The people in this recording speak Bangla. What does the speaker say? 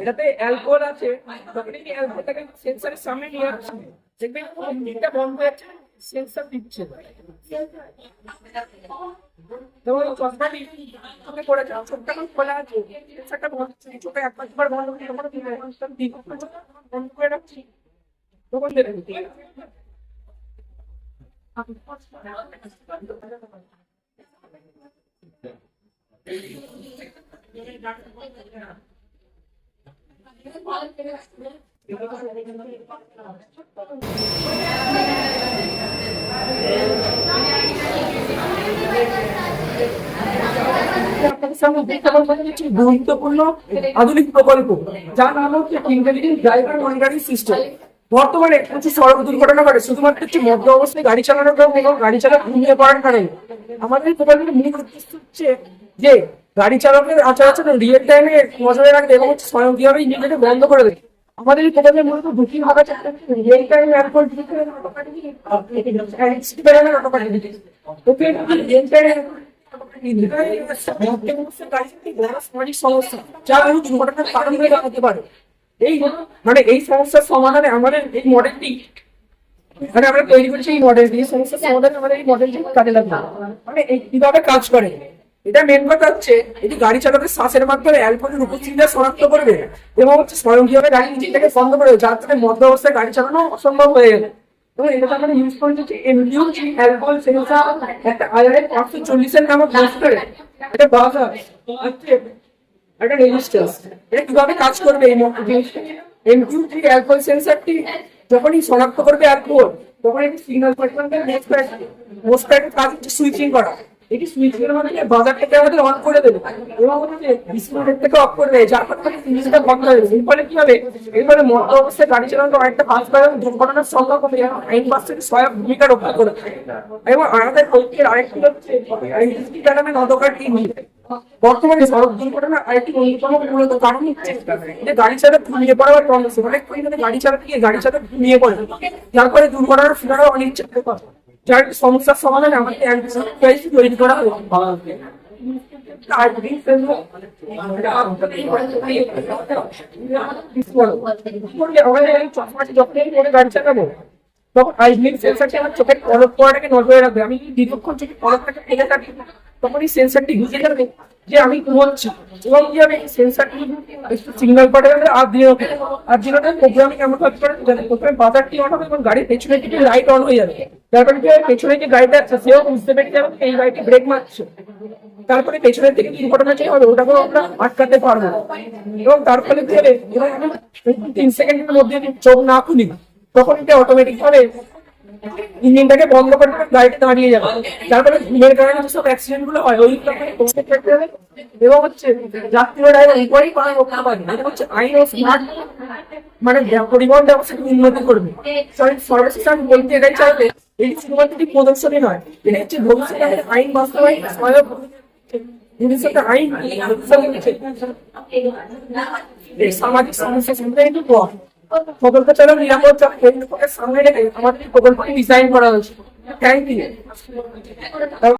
এটাতে অ্যালকোহল আছে তখন এই অ্যালকোহলটাকে সেন্সারের সামনে নিয়ে আসছে। দেখবেন এটা বন্ধ হয়ে যাচ্ছে সেন্সার দিচ্ছে। তো ওই চশমাটি চোখে পড়ে যায় চোখটা খোলা আছে। সেন্সারটা বন্ধ একবার দুবার বন্ধ করে বন্ধ করে রাখছি। গুরুত্বপূর্ণ আধুনিক প্রকল্প, যার নাম হচ্ছে ইন্টেলিজেন্ট ড্রাইভার মনিটরিং সিস্টেম বর্তমানে প্রচুর সড়ক দুর্ঘটনা ঘটে, শুধুমাত্র একটি মধ্য অবস্থায় গাড়ি চালানোর কারণে এবং গাড়ি চালা ঘুমিয়ে পড়ার কারণে আমাদের প্রকল্পের মূল উদ্দেশ্য হচ্ছে যে গাড়ি চালকের আচার আচরণ রিয়েল টাইমে নজরে রাখবে এবং হচ্ছে স্বয়ংক্রিয়ভাবে ইঞ্জিনটাকে বন্ধ করে দেবে আমাদের এই প্রকল্পের মূলত দুটি ভাগ আছে রিয়েল টাইম অ্যালকোহল এই মানে এই সমস্যার সমাধানে আমাদের এই মডেলটি মানে আমরা তৈরি করেছি এই মডেলটি সমস্যার সমাধানে আমাদের এই মডেলটি কাজে লাগবে। মানে কীভাবে কাজ করে? এটা মেন কথা হচ্ছে এটি গাড়ি চালকের শ্বাসের মাধ্যমে অ্যালকোহলের উপস্থিতিটা শনাক্ত করবে এবং হচ্ছে স্বয়ংক্রিয়ভাবে গাড়ি ইঞ্জিনটাকে বন্ধ করবে যার ফলে মধ্য অবস্থায় গাড়ি চালানো অসম্ভব হয়ে যাবে এবং এটা এটা একটা এটা কীভাবে কাজ করবে যখনই শনাক্ত করবে তখন মোসপ্যাডের কাজ সুইচিং করা। এটি আমাদের অন করে দেবে। এবং থেকে অফ করে যার ফলে বন্ধ হয়ে যাবে। কি হবে? অবস্থায় গাড়ি চালানো অনেকটা এবং দুর্ঘটনার সংখ্যা কমে যাবে। আইন সহায়ক ভূমিকা রক্ষা করে এবং আমাদের আরেকটি হচ্ছে টিম বর্তমানে সড়ক দুর্ঘটনা আরেকটি অন্যতম মূলত কারণ হচ্ছে যে গাড়ি চালক ঘুমিয়ে পড়ার প্রবলেম অনেক পরিমাণে গাড়ি চালক গিয়ে গাড়ি চালক ঘুমিয়ে পড়ে। যার ফলে দুর্ঘটনার শিকারও অনিচ্ছা যার সমস্যার সমাধান আমাদের অ্যান্টিসাইড তৈরি করা হয়েছে চশমাটি যখনই পরে গাড়ি চালাবো পড়াটাকে রাখবে। আমি তখন সেন্সারটি যাবে যে আমি প্রথমে অন হবে এবং গাড়ির পেছনে থেকে লাইট অন হয়ে যাবে। ফলে কি পেছনে যে গাড়িটা আছে, সেও বুঝতে পেরে যাবে এই গাড়িটি ব্রেক মারছে। তারপরে পেছনের থেকে দুর্ঘটনা কি হবে, ওটাকেও আমরা আটকাতে পারব। এবং তার ফলে কি হবে? তিন সেকেন্ডের মধ্যে চোখ না খুলি তখন এটা অটোমেটিক ভাবে ইঞ্জিনটাকে বন্ধ করে গাড়িটা দাঁড়িয়ে যাবে। যার ঘুমের কারণে যেসব অ্যাক্সিডেন্টগুলো হয়, ওই এবং হচ্ছে যাত্রী ড্রাইভার রক্ষা পাবে এটা হচ্ছে আইন ও মানে পরিবহন ব্যবস্থাকে উন্নতি করবে। সর্বশেষ আমি বলতে এটাই চাইবে এই শুধুমাত্র প্রদর্শনী নয়, এটা হচ্ছে ভবিষ্যতে আইন বাস্তবায়ন সহায়ক ভবিষ্যতে আইন সামাজিক সমস্যা সমাধানের পর প্রকল্প চালক নিরাপদ সামনে রেখে আমাদের প্রকল্পটি ডিজাইন করা হয়েছে থ্যাংক ইউ